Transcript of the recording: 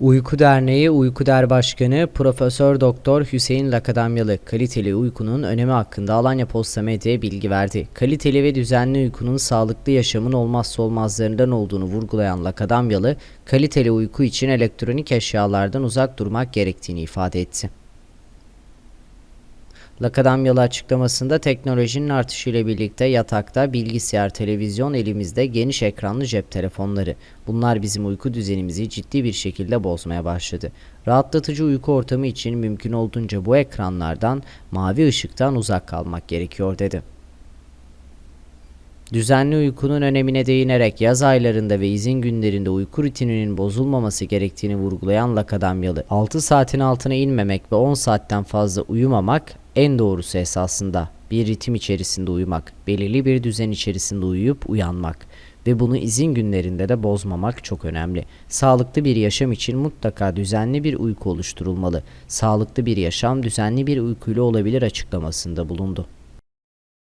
Uyku Derneği Uyku Der Başkanı Profesör Doktor Hüseyin Lakadamyalı kaliteli uykunun önemi hakkında Alanya Posta Medya'ya bilgi verdi. Kaliteli ve düzenli uykunun sağlıklı yaşamın olmazsa olmazlarından olduğunu vurgulayan Lakadamyalı, kaliteli uyku için elektronik eşyalardan uzak durmak gerektiğini ifade etti. Lakadamyalı açıklamasında teknolojinin artışıyla birlikte yatakta bilgisayar, televizyon elimizde geniş ekranlı cep telefonları. Bunlar bizim uyku düzenimizi ciddi bir şekilde bozmaya başladı. Rahatlatıcı uyku ortamı için mümkün olduğunca bu ekranlardan, mavi ışıktan uzak kalmak gerekiyor dedi. Düzenli uykunun önemine değinerek yaz aylarında ve izin günlerinde uyku rutininin bozulmaması gerektiğini vurgulayan Lakadamyalı, 6 saatin altına inmemek ve 10 saatten fazla uyumamak en doğrusu esasında. Bir ritim içerisinde uyumak, belirli bir düzen içerisinde uyuyup uyanmak ve bunu izin günlerinde de bozmamak çok önemli. Sağlıklı bir yaşam için mutlaka düzenli bir uyku oluşturulmalı. Sağlıklı bir yaşam düzenli bir uykuyla olabilir açıklamasında bulundu.